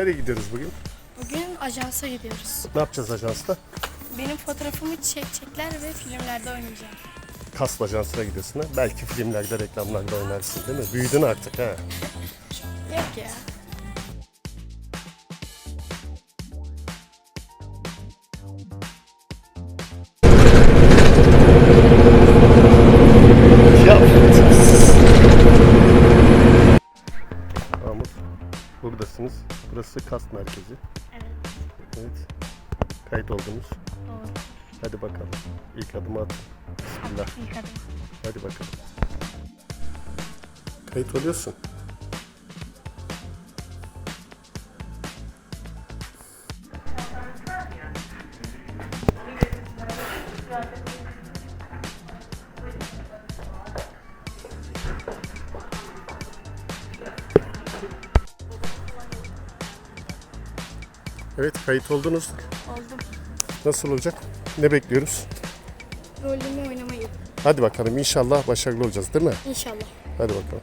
Nereye gidiyoruz bugün? Bugün ajansa gidiyoruz. Ne yapacağız ajansta? Benim fotoğrafımı çekecekler ve filmlerde oynayacağım. Kasp ajansına gidiyorsun ha. Belki filmlerde, reklamlarda oynarsın değil mi? Büyüdün artık ha. Yok ya. Buradasınız. Burası KASP merkezi. Evet. Evet. Kayıt oldunuz. Doğru. Hadi bakalım. İlk adımı at. Bismillah. İlk adım. Hadi bakalım. Kayıt oluyorsun. Evet kayıt oldunuz. Oldum. Nasıl olacak? Ne bekliyoruz? Rolümü oynamayı. Hadi bakalım inşallah başarılı olacağız değil mi? İnşallah. Hadi bakalım.